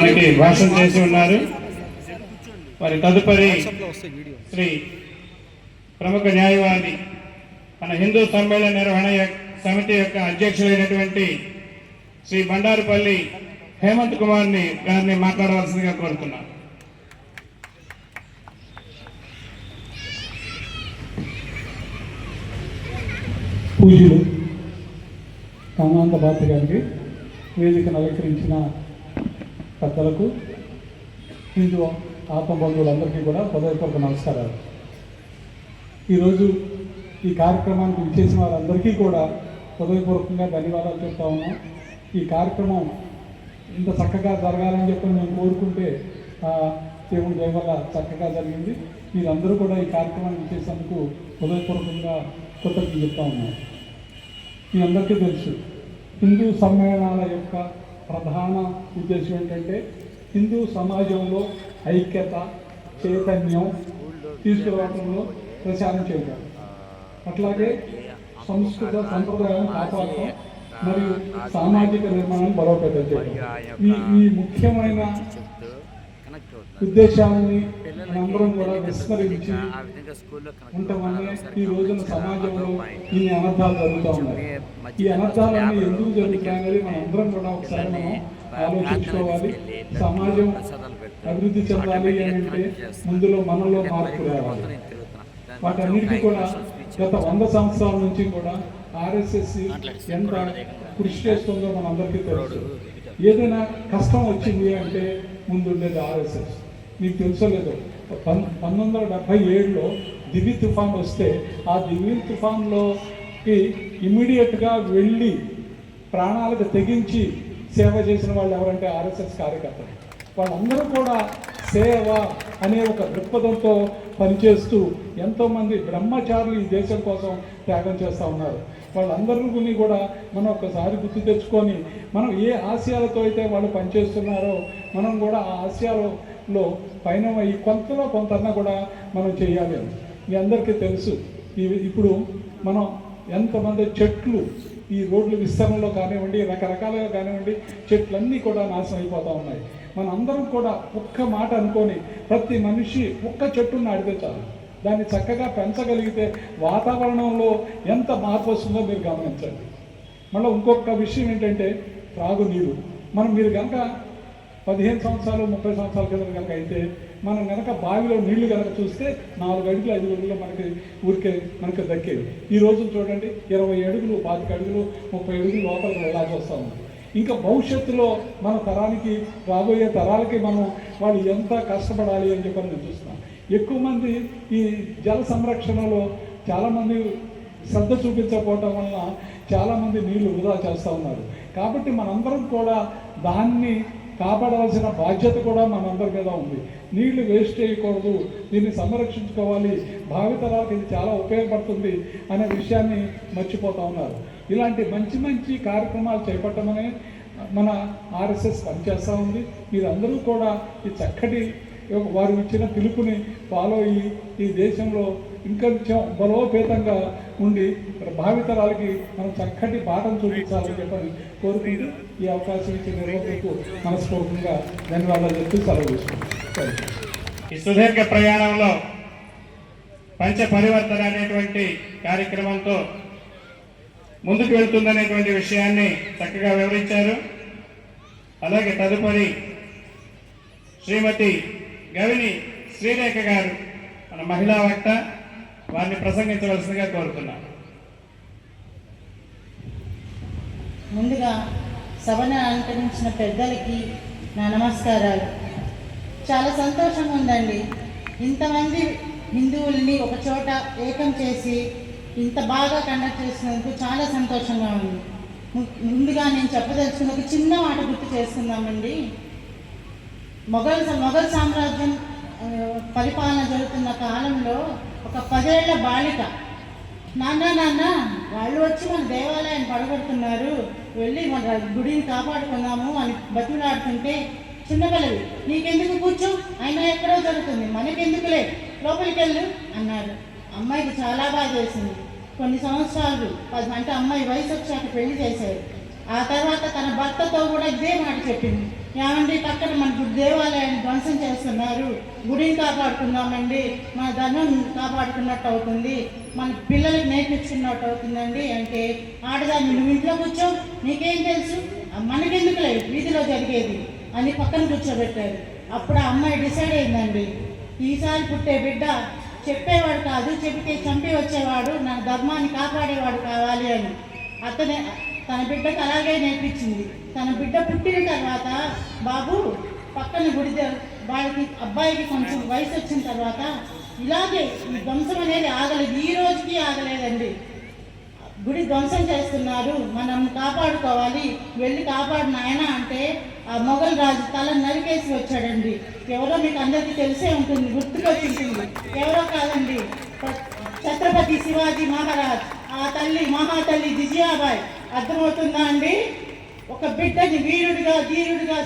మనకి భాషణ చేసి ఉన్నారు. మరి తదుపరి శ్రీ ప్రముఖ న్యాయవాది మన హిందూ సమ్మేళన నిర్వహణ సమితి యొక్క అధ్యక్షులైనటువంటి శ్రీ బండారుపల్లి హేమంత్ కుమార్ని గారిని మాట్లాడవలసిందిగా కోరుతున్నాను. పూజలు కామాంత భారతి గారికి వేదికను అలంకరించిన పెద్దలకు హిందూ ఆత్మబంధువులందరికీ కూడా హృదయపూర్వక నమస్కారాలు. ఈరోజు ఈ కార్యక్రమానికి విచ్చేసిన వారందరికీ కూడా హృదయపూర్వకంగా ధన్యవాదాలు చెప్తా ఉన్నాం. ఈ కార్యక్రమం ఇంత చక్కగా జరగాలని చెప్పి మేము కోరుకుంటే ఆ దేవుడి దయ వల్ల చక్కగా జరిగింది. మీరందరూ కూడా ఈ కార్యక్రమాన్ని చేసేందుకు హృదయపూర్వకంగా కృతజ్ఞతలు చెప్తా ఉన్నాం. మీ అందరికీ తెలుసు హిందూ సమ్మేళనాల యొక్క ప్రధాన ఉద్దేశం ఏంటంటే హిందూ సమాజంలో ఐక్యత చైతన్యం తీసుకురావడంలో ప్రచారం చేయడం అట్లాగే సంస్కృత సంప్రదాయం కాపాడటం మరియు సామాజిక నిర్మాణం బలోపేతం చేయడం ఈ ఈ ముఖ్యమైన ఉద్దేశాలని మనందరం కూడా విస్మరించి వల్లే ఈ రోజున సమాజంలో ఇన్ని అనర్థాలు జరుగుతూ ఉన్నాయి. ఈ అనర్థాలన్నీ ఎందుకు జరుగుతాయనేది మనం అందరం కూడా ఒకసారి మనం ఆలోచించుకోవాలి. సమాజం అభివృద్ధి చెందాలి అని అంటే ముందులో మనలో మార్పు రావాలి. వాటన్నిటికీ కూడా గత వంద సంవత్సరాల నుంచి కూడా ఆర్ఎస్ఎస్ ఎంత కృషి చేస్తుందో మనందరికీ తెలుసు. ఏదైనా కష్టం వచ్చింది అంటే ముందుండేది ఆర్ఎస్ఎస్ మీకు తెలుసో లేదు పన్ పంతొమ్మిది వందల డెబ్భై ఏడులో దివి తుఫాన్ వస్తే ఆ దివి తుఫాన్లోకి ఇమీడియట్గా వెళ్ళి ప్రాణాలకు తెగించి సేవ చేసిన వాళ్ళు ఎవరంటే ఆర్ఎస్ఎస్ కార్యకర్తలు. వాళ్ళందరూ కూడా సేవ అనే ఒక దృక్పథంతో పనిచేస్తూ ఎంతోమంది బ్రహ్మచారులు ఈ దేశం కోసం త్యాగం చేస్తూ ఉన్నారు. వాళ్ళందరినీ కూడా మనం ఒకసారి గుర్తు తెచ్చుకొని మనం ఏ ఆశయాలతో అయితే వాళ్ళు పనిచేస్తున్నారో మనం కూడా ఆ ఆశయాలలో పైన ఈ కొంతలో కొంతన్నా కూడా మనం చేయాలి మీ అందరికీ తెలుసు. ఇప్పుడు మనం ఎంతమంది చెట్లు ఈ రోడ్ల విస్తరణలో కానివ్వండి రకరకాలుగా కానివ్వండి చెట్లన్నీ కూడా నాశనం అయిపోతూ ఉన్నాయి. మనందరం కూడా ఒక్క మాట అనుకొని ప్రతి మనిషి ఒక్క చెట్టును నాటితే చాలు. దాన్ని చక్కగా పెంచగలిగితే వాతావరణంలో ఎంత మార్పు వస్తుందో మీరు గమనించండి. మళ్ళీ ఇంకొక విషయం ఏంటంటే త్రాగునీరు. మనం మీరు కనుక పదిహేను సంవత్సరాలు ముప్పై సంవత్సరాల క్రితం కనుక అయితే మనం కనుక బావిలో నీళ్ళు కనుక చూస్తే నాలుగు అడుగులు ఐదు అడుగులు మనకి ఊరికే మనకి దక్కేవి. ఈ రోజు చూడండి ఇరవై అడుగులు పాతిక అడుగులు ముప్పై అడుగులు లోపలికి వెళ్ళాల్సి వస్తూ ఉంది ఇంకా భవిష్యత్తులో మన తరానికి రాబోయే తరాలకి మనం వాళ్ళు ఎంత కష్టపడాలి అని చెప్పని నేను చూస్తున్నాను ఎక్కువ మంది ఈ జల సంరక్షణలో చాలామంది శ్రద్ధ చూపించకపోవటం వలన చాలామంది నీళ్ళు వృధా చేస్తూ ఉన్నారు. కాబట్టి మనందరం కూడా దాన్ని కాపాడవలసిన బాధ్యత కూడా మనందరి మీద ఉంది. నీళ్ళు వేస్ట్ చేయకూడదు దీన్ని సంరక్షించుకోవాలి భావితరాలకు ఇది చాలా ఉపయోగపడుతుంది అనే విషయాన్ని మర్చిపోతూ ఉన్నారు. ఇలాంటి మంచి మంచి కార్యక్రమాలు చేపట్టమనే మన ఆర్ఎస్ఎస్ పనిచేస్తూ ఉంది. మీరందరూ కూడా ఈ చక్కటి వారు ఇచ్చిన పిలుపుని ఫాలో అయ్యి ఈ దేశంలో ఇంకొంచెం బలోపేతంగా ఉండి భావితరాలకి మనం చక్కటి పాఠం చూపించాలని చెప్పని కోరుకుంటూ ఈ అవకాశం ఇచ్చిన నిర్వాహకులకు మనస్ఫూర్తిగా ధన్యవాదాలు చెప్తూ సెలవు ఈ సుదీర్ఘ ప్రయాణంలో పంచ పరివర్తన అనేటువంటి కార్యక్రమంతో ముందుకు వెళ్తుందనేటువంటి విషయాన్ని చక్కగా వివరించారు. అలాగే తదుపరి శ్రీమతి గవిని శ్రీరేఖ గారు మన మహిళా వక్త వారిని ప్రసంగించవలసిందిగా కోరుతున్నాను ముందుగా సభను అలంకరించిన పెద్దలకి నా నమస్కారాలు. చాలా సంతోషంగా ఉందండి. ఇంతమంది హిందువుల్ని ఒక చోట ఏకం చేసి ఇంత బాగా కండక్ట్ చేసినందుకు చాలా సంతోషంగా ఉంది. ముందుగా నేను చెప్పదలుచుకున్న ఒక చిన్న మాట గుర్తు చేసుకుందామండి మొఘల్ మొఘల్ సామ్రాజ్యం పరిపాలన జరుగుతున్న కాలంలో ఒక పదేళ్ళ బాలిక నాన్న నాన్న వాళ్ళు వచ్చి మన దేవాలయాన్ని పడగొడుతున్నారు వెళ్ళి మన గుడిని కాపాడుకుందాము అని బతులాడుతుంటే చిన్నపిల్లవి నీకెందుకు కూర్చో అయినా ఎక్కడో జరుగుతుంది మనకెందుకులే లోపలికి వెళ్ళు అన్నారు. అమ్మాయికి చాలా బాగా చేసింది కొన్ని సంవత్సరాలు పది అంటే అమ్మాయి వయసు వచ్చాక పెళ్ళి చేశారు. ఆ తర్వాత తన భర్తతో కూడా ఇదే మాట చెప్పింది. ఏమండి పక్కన మన గుడి దేవాలయాన్ని ధ్వంసం చేస్తున్నారు. గుడిని కాపాడుకుందామండి. మన ధనం కాపాడుకున్నట్టు అవుతుంది. మన పిల్లలకి నేర్పించుకున్నట్టు అవుతుందండి. అంటే ఆడదాన్ని నువ్వు ఇంట్లో కూర్చో నీకేం తెలుసు? మనకెందుకులే వీధిలో జరిగేది అని పక్కన కూర్చోబెట్టారు. అప్పుడు ఆ అమ్మాయి డిసైడ్ అయిందండి. ఈసారి పుట్టే బిడ్డ చెప్పేవాడు కాదు చెబితే చంపి వచ్చేవాడు నా ధర్మాన్ని కాపాడేవాడు కావాలి అని. అతనే తన బిడ్డకు అలాగే నేర్పించింది. తన బిడ్డ పుట్టిన తర్వాత బాబు పక్కన గుడి వాళ్ళకి అబ్బాయికి కొంచెం వయసు వచ్చిన తర్వాత ఇలాగే ఈ ధ్వంసం అనేది ఆగలేదు. ఈ రోజుకి ఆగలేదండి. గుడి ధ్వంసం చేస్తున్నారు మనం కాపాడుకోవాలి. వెళ్ళి కాపాడిన ఆయన అంటే ఆ మొఘల్ రాజు తల నరికేసి వచ్చాడండి. ఎవరో మీకు అందరికీ తెలిసే ఉంటుంది గుర్తుకొచ్చి ఉంటుంది. ఎవరో కాదండి. ఛత్రపతి శివాజీ మహారాజ్ ఆ తల్లి మహాతల్లి విజయాబాయ్. అర్థమవుతుందా అండి? ఒక బిడ్డని వీరుడిగా ధీరుడిగా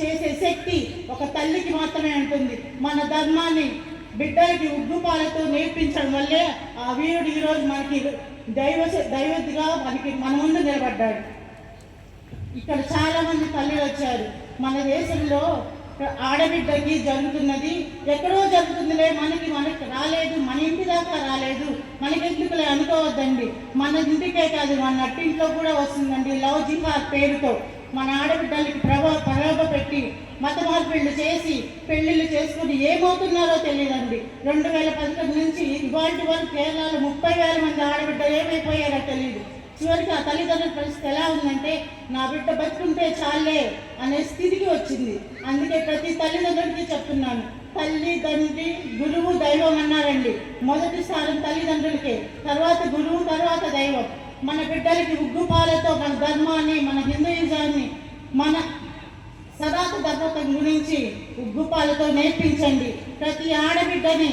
చేసే శక్తి ఒక తల్లికి మాత్రమే ఉంటుంది. మన ధర్మాన్ని బిడ్డలకి ఉగ్గుపాలతో నేర్పించడం వల్లే ఆ వీరుడు ఈరోజు మనకి దైవ దైవతిగా మనకి మన ముందు నిలబడ్డాడు. ఇక్కడ చాలామంది తల్లిలు వచ్చారు. మన దేశంలో ఆడబిడ్డకి జరుగుతున్నది. ఎక్కడో జరుగుతుందిలే మనకి మనకి రాలేదు మన ఇంటి దాకా రాలేదు. మనకి ఎందుకులే అనుకోవద్దండి. మన ఇంటికే కాదు మన నట్టింట్లో కూడా వస్తుందండి లవ్ జిహార్ పేరుతో. మన ఆడబిడ్డలకి ప్రభా ప్రలోభ పెట్టి మత మార్పిళ్ళు చేసి పెళ్ళిళ్ళు చేసుకుని ఏమవుతున్నారో తెలియదండి. రెండు వేల పదకొండు నుంచి ఇవాటి వరకు కేరళలో ముప్పై వేల మంది ఆడబిడ్డ ఏమైపోయారో తెలియదు చివరికి ఆ తల్లిదండ్రుల పరిస్థితి ఎలా ఉందంటే నా బిడ్డ బతుకుంటే చాలే అనే స్థితికి వచ్చింది. అందుకే ప్రతి తల్లిదండ్రులకి చెప్తున్నాను తల్లి తండ్రి గురువు దైవం అన్నారండి. మొదటి స్థానం తల్లిదండ్రులకే తర్వాత గురువు తర్వాత దైవం. మన బిడ్డలకి ఉగ్గుపాలతో మన ధర్మాన్ని మన హిందూయిజాన్ని మన సదాత ధర్మతం గురించి ఉగ్గుపాలతో నేర్పించండి. ప్రతి ఆడబిడ్డని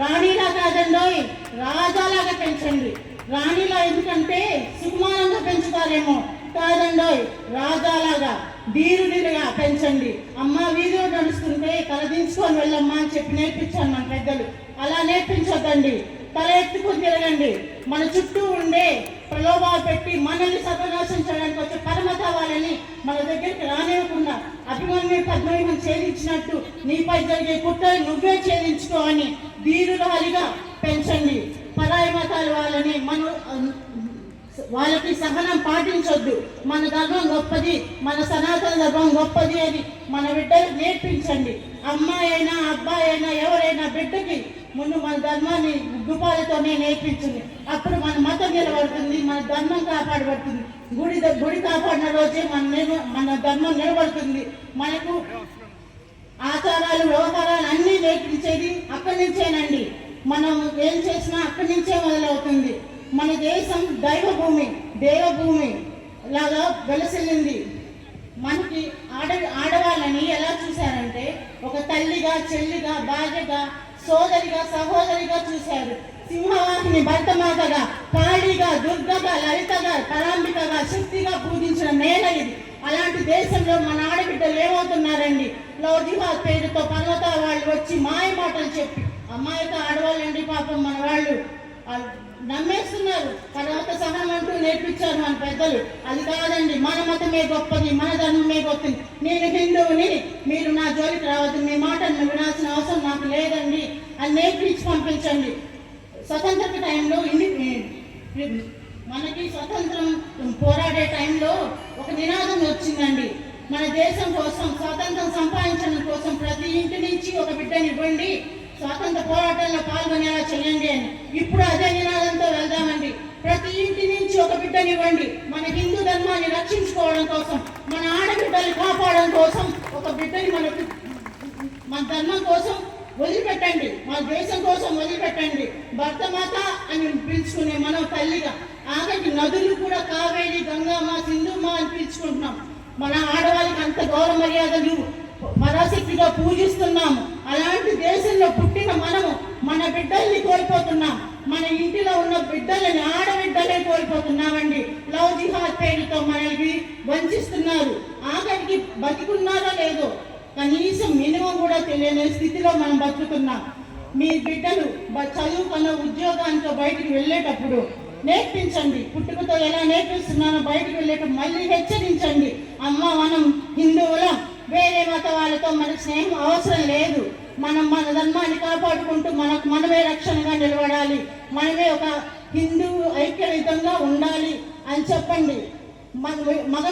రాణిలా కాదండోయ్ రాజాలాగా పెంచండి. రాణిలా ఎందుకంటే సుకుమారంగా పెంచుతారేమో? కాదండోయ్ రాజాలాగా ధీరుడిగా పెంచండి. అమ్మ వీధిలో నడుస్తుంటే తలదించుకొని వెళ్ళమ్మా అని చెప్పి నేర్పించాను మన పెద్దలు. అలా నేర్పించొద్దండి. తల ఎత్తుకొని తిరగండి. మన చుట్టూ ఉండే ప్రలోభాలు పెట్టి మనల్ని సర్వనాశనం చేయడానికి వచ్చే పరమత మన దగ్గరికి రానివ్వకుండా అభిమన్యు పద్మవ్యూహం ఛేదించినట్టు నీపై జరిగే కుట్రలు నువ్వే ఛేదించుకో అని ధీరురాలిగా పెంచండి. పరాయి మతాల వాళ్ళని మన వాళ్ళకి సహనం పాటించొద్దు. మన ధర్మం గొప్పది మన సనాతన ధర్మం గొప్పది అని మన బిడ్డలు నేర్పించండి. అమ్మాయి అయినా అబ్బాయి అయినా ఎవరైనా బిడ్డకి ముందు మన ధర్మాన్ని గుపాలతోనే నేర్పించింది అప్పుడు మన మతం నిలబడుతుంది మన ధర్మం కాపాడబడుతుంది. గుడి గుడి కాపాడిన రోజే మన మన ధర్మం నిలబడుతుంది. మనకు ఆచారాలు వ్యవహారాలు అన్నీ నేర్పించేది అక్కడి నుంచేనండి. మనం ఏం చేసినా అక్కడి నుంచే మొదలవుతుంది. మన దేశం దైవ భూమి దేవభూమి లాగా వెలసిల్లింది. మనకి ఆడ ఆడవాళ్ళని ఎలా చూశారంటే ఒక తల్లిగా చెల్లిగా భార్యగా సోదరిగా సహోదరిగా చూశారు. సింహవాహిని భర్తమాతగా కాళీగా దుర్గగా లలితగా పరాంబికగా శక్తిగా పూజించిన నేల ఇది. అలాంటి దేశంలో మన ఆడబిడ్డలు ఏమవుతున్నారండి? లవ్ పేరుతో పర్వత వాళ్ళు వచ్చి మాయ మాటలు చెప్పి అమ్మాయితో ఆడవాళ్ళండి పాపం? మన వాళ్ళు నమ్మేస్తున్నారు. తర్వాత సహనం అంటూ నేర్పించారు మన పెద్దలు. అది కాదండి మన మతమే గొప్పది మన ధర్మమే గొప్పది. నేను హిందువుని మీరు నా జోలికి రావద్దు మీ మాటను వినాల్సిన అవసరం నాకు లేదండి. అని నేర్పించి పంపించండి. స్వతంత్ర టైంలో ఇన్ని మనకి స్వతంత్రం పోరాడే టైంలో ఒక నినాదం వచ్చిందండి. మన దేశం కోసం స్వాతంత్రం సంపాదించడం కోసం ప్రతి ఇంటి నుంచి ఒక బిడ్డని ఇవ్వండి. స్వాతంత్ర పోరాటంలో పాల్గొనేలా చేయండి అని. ఇప్పుడు అదే నినాదంతో వెళ్దామండి. ప్రతి ఇంటి నుంచి ఒక బిడ్డని ఇవ్వండి. మన హిందూ ధర్మాన్ని రక్షించుకోవడం కోసం మన ఆడబిడ్డల్ని కాపాడడం కోసం ఒక బిడ్డని మనకు మన ధర్మం కోసం వదిలిపెట్టండి. మన దేశం కోసం వదిలిపెట్టండి. భర్తమాత అని పిలుచుకునే మనం తల్లిగా ఆఖరికి నదులు కూడా కావేరి గంగమ్మ సింధుమ్మ అని పిలుచుకుంటున్నాం. మన ఆడవాళ్ళకి అంత గౌరవ మర్యాదలు పరాశక్తిగా పూజిస్తున్నాము. అలాంటి దేశంలో మన బిడ్డల్ని కోల్పోతున్నాం. మన ఇంటిలో ఉన్న బిడ్డలని ఆడబిడ్డలే కోల్పోతున్నామండి. లవ్ జిహాద్ పేరుతో మనల్ని వంచిస్తున్నారు. ఆఖరికి బతికున్నారో లేదో కనీసం మినిమం కూడా తెలియని స్థితిలో మనం బతుకుతున్నాం. మీ బిడ్డలు చదువుకున్న ఉద్యోగానికి బయటికి వెళ్ళేటప్పుడు నేర్పించండి. పుట్టుకతో ఎలా నేర్పిస్తున్నానో బయటకు వెళ్ళేటప్పుడు మళ్ళీ హెచ్చరించండి. అమ్మ మనం హిందువులం. వేరే మత వాళ్ళతో మనకు స్నేహం అవసరం లేదు. మనం మన ధర్మాన్ని కాపాడుకుంటూ మనకు మనమే రక్షణగా నిలబడాలి. మనమే ఒక హిందూ ఐక్యయుతంగా ఉండాలి అని చెప్పండి. మన మగ